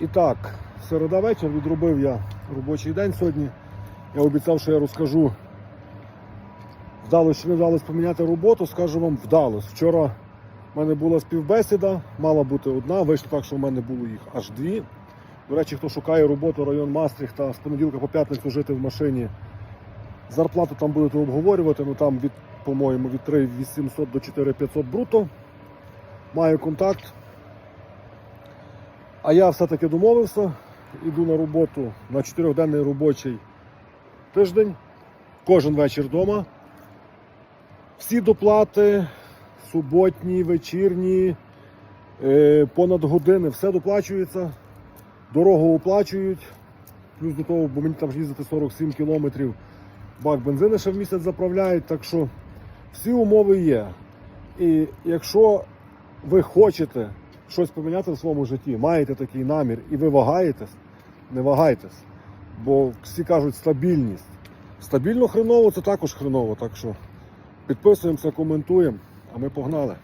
І так, середа вечір відробив я робочий день сьогодні. Я обіцяв, що я розкажу. Вдалося чи не вдалося поміняти роботу, скажу вам, вдалося. Вчора в мене була співбесіда, мала бути одна, вийшло так, що в мене було їх аж дві. До речі, хто шукає роботу район Мастрихта з понеділка по п'ятницю жити в машині. Зарплату там будете обговорювати, ну там від, по-моєму, від 3800 до 4500 бруто. Маю контакт. А я все-таки домовився, іду на роботу на 4-денний робочий тиждень, кожен вечір вдома. Всі доплати, суботні, вечірні, е, понад години, все доплачується. Дорогу оплачують. Плюс до того, бо мені там їздити 47 кілометрів, бак бензину ще в місяць заправляють. Так що всі умови є. І якщо ви хочете щось поміняти в своєму житті, маєте такий намір і ви вагаєтесь, не вагайтесь. Бо всі кажуть стабільність. Стабільно хреново це також хреново. Так що підписуємося, коментуємо, а ми погнали.